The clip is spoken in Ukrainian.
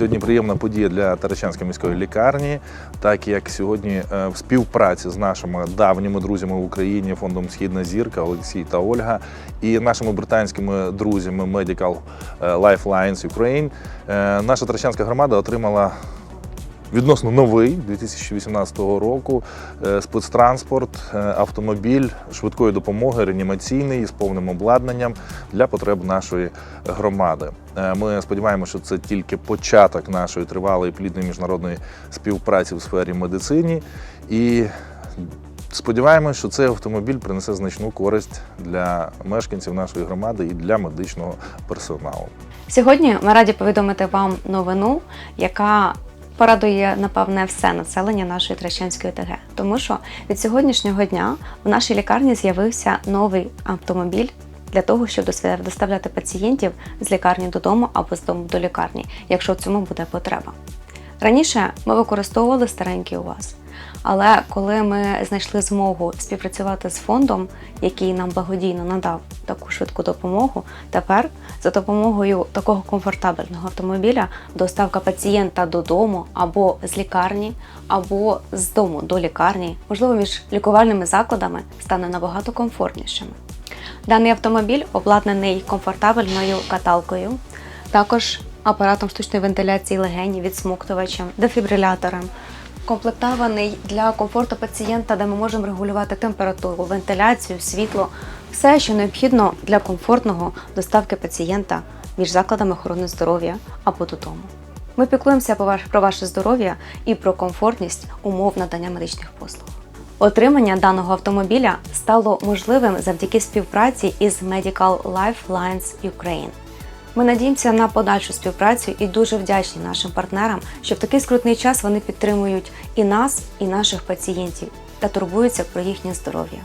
Сьогодні приємна подія для Тарачанської міської лікарні, так як сьогодні е, в співпраці з нашими давніми друзями в Україні, фондом Східна зірка Олексій та Ольга, і нашими британськими друзями Medical Lifelines Ukraine, е, наша Тарачанська громада отримала відносно новий 2018 року е, спецтранспорт, е, автомобіль швидкої допомоги, реанімаційний з повним обладнанням для потреб нашої громади. Е, Ми сподіваємося, що це тільки початок нашої тривалої плідної міжнародної співпраці в сфері медицині. І сподіваємося, що цей автомобіль принесе значну користь для мешканців нашої громади і для медичного персоналу. Сьогодні ми раді повідомити вам новину, яка порадує, напевне, все населення нашої Трещанської ТГ. Тому що від сьогоднішнього дня в нашій лікарні з'явився новий автомобіль для того, щоб доставляти пацієнтів з лікарні додому або з дому до лікарні, якщо в цьому буде потреба. Раніше ми використовували старенький УАЗ. Але коли ми знайшли змогу співпрацювати з фондом, який нам благодійно надав таку швидку допомогу, тепер за допомогою такого комфортабельного автомобіля доставка пацієнта додому або з лікарні, або з дому до лікарні, можливо, між лікувальними закладами стане набагато комфортнішим. Даний автомобіль обладнаний комфортабельною каталкою, також апаратом штучної вентиляції легені, відсмоктувачем, дефібрилятором, комплектований для комфорту пацієнта, де ми можемо регулювати температуру, вентиляцію, світло, все, що необхідно для комфортного доставки пацієнта між закладами охорони здоров'я або додому. Ми піклуємося про ваше здоров'я і про комфортність умов надання медичних послуг. Отримання даного автомобіля стало можливим завдяки співпраці із Medical Lifelines Ukraine. Ми надіємося на подальшу співпрацю і дуже вдячні нашим партнерам, що в такий скрутний час вони підтримують і нас, і наших пацієнтів та турбуються про їхнє здоров'я.